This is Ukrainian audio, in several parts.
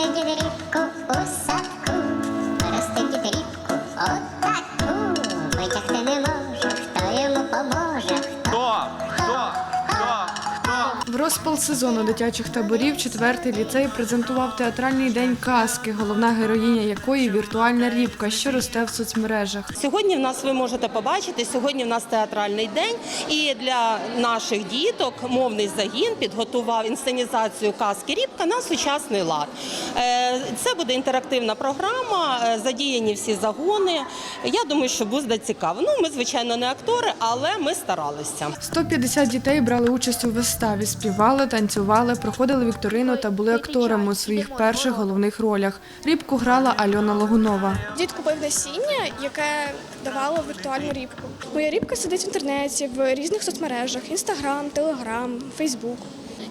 Рібку у садку, рости діди рібку розпал сезону дитячих таборів четвертий ліцей презентував театральний день казки, головна героїня якої віртуальна рібка, що росте в соцмережах. Сьогодні в нас ви можете побачити. Сьогодні в нас театральний день, і для наших діток мовний загін підготував інсценізацію казки Рібка на сучасний лад. Е, Це буде інтерактивна програма, е, задіяні всі загони. Я думаю, що буде цікаво. Ну, ми звичайно не актори, але ми старалися. 150 дітей брали участь у виставі, співали, танцювали, проходили вікторину та були акторами у своїх перших головних ролях. Рібку грала Альона Логунова. Дід купив насіння, яке давало віртуальну рібку. Моя рібка сидить в інтернеті, в різних соцмережах: Інстаграм, Телеграм, Фейсбук.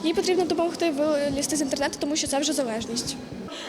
Їй потрібно допомогти вилізти з інтернету, тому що це вже залежність.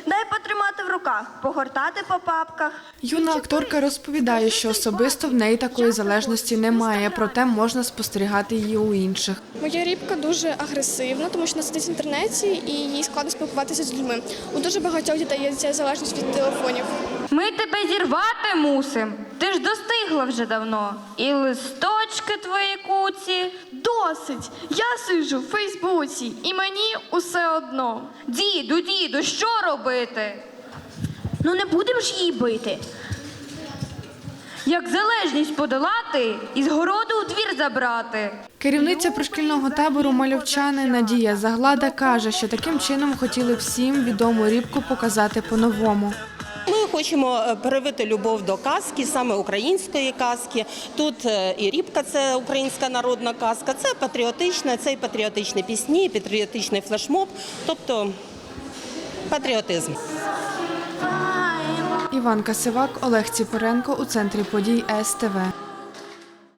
Дай потримати в руках, погортати по папках. Юна акторка розповідає, що особисто в неї такої залежності немає, проте можна спостерігати її у інших. Моя рібка дуже агресивна, тому що вона сидить в інтернеті і їй складно спілкуватися з людьми. У дуже багатьох дітей є ця залежність від телефонів. Ми тебе зірвати мусим. Ж достигла вже давно. І листочки твої куці. Досить! Я сиджу в Фейсбуці, і мені усе одно. Діду, діду, що робити? Ну не будемо ж її бити. Як залежність подолати і з городу у двір забрати. Керівниця пришкільного табору мальовчани Надія Заглада каже, що таким чином хотіли всім відому рібку показати по-новому. Хочемо привити любов до казки, саме української казки. Тут е, і рібка це українська народна казка, це патріотична, це і патріотичні пісні, і патріотичний флешмоб, тобто патріотизм. Іван Касивак, Олег Ціпоренко у центрі подій СТВ.